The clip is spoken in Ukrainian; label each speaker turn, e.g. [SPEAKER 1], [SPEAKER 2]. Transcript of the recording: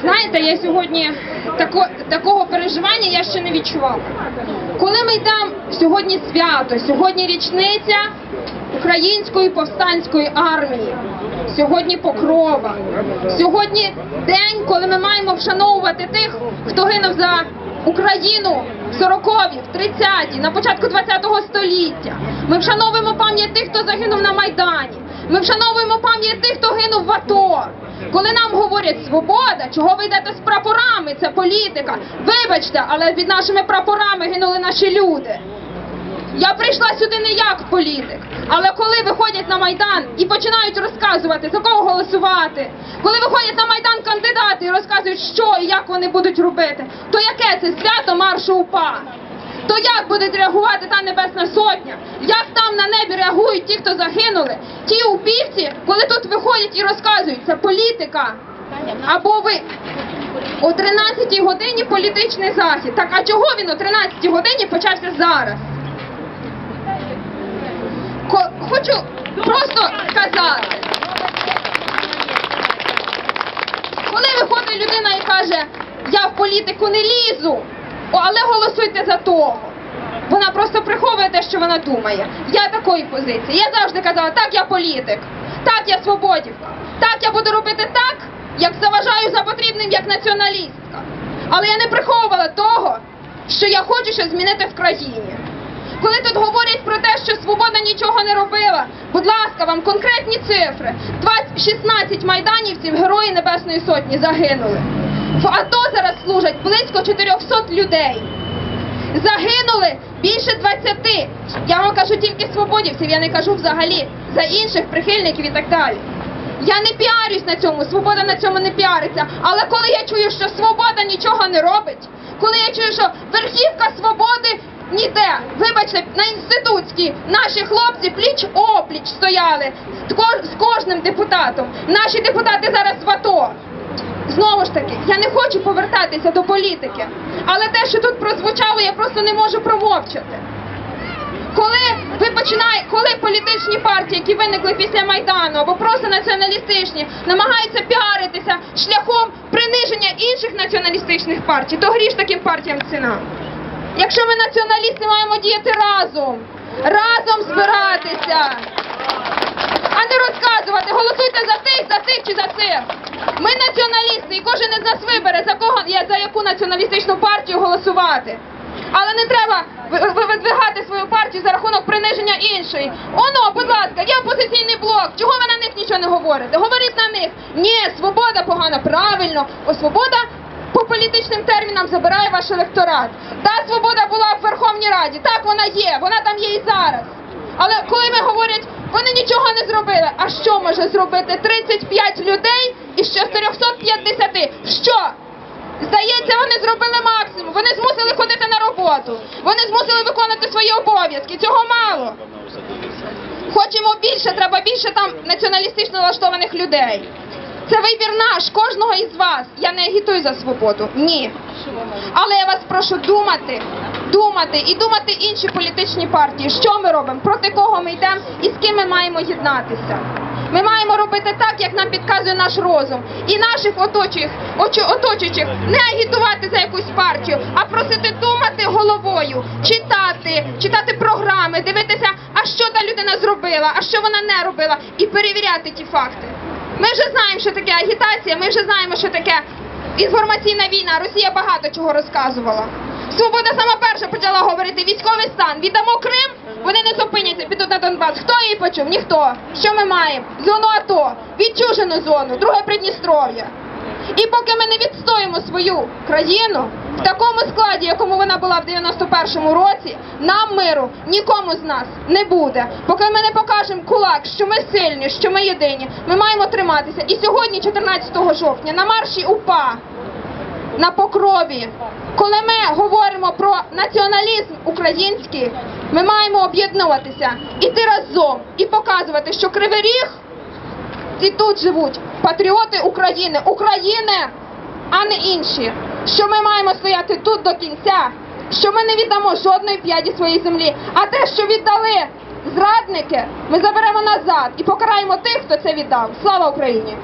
[SPEAKER 1] Знаєте, я сьогодні тако, такого переживання я ще не відчувала. Коли ми йдемо сьогодні свято, сьогодні річниця Української повстанської армії, сьогодні покрова, сьогодні день, коли ми маємо вшановувати тих, хто гинув за Україну в 40-ві, в 30-ті, на початку 20-го століття. Ми вшановуємо пам'ять тих, хто загинув на Майдані. Ми вшановуємо пам'ять тих, хто гинув в АТО. Коли нам говорять свобода, чого ви йдете з прапорами, це політика. Вибачте, але під нашими прапорами гинули наші люди. Я прийшла сюди не як політик, але коли виходять на майдан і починають розказувати за кого голосувати, коли виходять на майдан кандидати і розказують, що і як вони будуть робити, то яке це свято маршу УПА? То як буде реагувати та небесна сотня? Як там на небі реагують ті, хто загинули? Ті убивці, коли тут виходять і розказують, це політика. Або ви о 13-й годині політичний захід. Так а чого він о 13-й годині почався зараз? Ко- Хочу просто сказати. Коли виходить людина і каже, я в політику не лізу, але голосуйте за того. Вона просто приховує те, що вона думає. Я такої позиції. Я завжди казала, так я політик, так я свободівка, так я буду робити так, як заважаю за потрібним, як націоналістка. Але я не приховувала того, що я хочу щось змінити в країні. Коли тут говорять про те, що свобода нічого не робила, будь ласка, вам конкретні цифри. 20, 16 майданівців Герої Небесної Сотні загинули. В АТО зараз служать близько 400 людей. Загинули більше 20. Я вам кажу тільки свободівців, я не кажу взагалі за інших прихильників і так далі. Я не піарюсь на цьому, свобода на цьому не піариться. Але коли я чую, що свобода нічого не робить, коли я чую, що верхівка свободи ніде, вибачте, на інститутській наші хлопці пліч опліч стояли з кожним депутатом. Наші депутати зараз в АТО. Знову ж таки, я не хочу повертатися до політики, але те, що тут прозвучало, я просто не можу промовчати. Коли ви починаєте, коли політичні партії, які виникли після Майдану або просто націоналістичні, намагаються піаритися шляхом приниження інших націоналістичних партій, то гріш таким партіям ціна. Якщо ми націоналісти маємо діяти разом, разом збиратися, а не розказувати, голосуйте за тих, за цих. Ми націоналісти, і кожен із нас вибере, за кого за яку націоналістичну партію голосувати. Але не треба ви- ви- видвигати свою партію за рахунок приниження іншої. Оно, будь ласка, є опозиційний блок. Чого ви на них нічого не говорите? Говоріть на них. Ні, свобода погана, правильно. О, свобода по політичним термінам забирає ваш електорат. Та свобода була в Верховній Раді. Так вона є, вона там є і зараз. Але коли ми говорять, вони нічого не зробили. А що може зробити 35 людей із 450? Що? Здається, вони зробили максимум. Вони змусили ходити на роботу. Вони змусили виконувати свої обов'язки. Цього мало. Хочемо більше, треба більше там націоналістично налаштованих людей. Це вибір наш, кожного із вас. Я не агітую за свободу. Ні. Але я вас прошу думати, думати і думати інші політичні партії, що ми робимо, проти кого ми йдемо і з ким ми маємо єднатися. Ми маємо робити так, як нам підказує наш розум, і наших оточуючих, оточуючих не агітувати за якусь партію, а просити думати головою, читати, читати програми, дивитися, а що та людина зробила, а що вона не робила, і перевіряти ті факти. Ми вже знаємо, що таке агітація, ми вже знаємо, що таке інформаційна війна. Росія багато чого розказувала. Свобода сама перша почала говорити військовий стан. Віддамо Крим, вони не зупиняться, підуть на Донбас. Хто її почув? Ніхто. Що ми маємо? Зону АТО, відчужену зону, друге Придністров'я. І поки ми не відстоїмо свою країну в такому складі, якому вона була в 91-му році, нам миру нікому з нас не буде. Поки ми не покажемо кулак, що ми сильні, що ми єдині, ми маємо триматися. І сьогодні, 14 жовтня, на марші УПА на покрові. Коли ми говоримо про націоналізм український, ми маємо об'єднуватися, іти разом і показувати, що Кривий Ріг і тут живуть патріоти України, України, а не інші. Що ми маємо стояти тут до кінця, що ми не віддамо жодної п'яді своєї землі, а те, що віддали зрадники, ми заберемо назад і покараємо тих, хто це віддав. Слава Україні!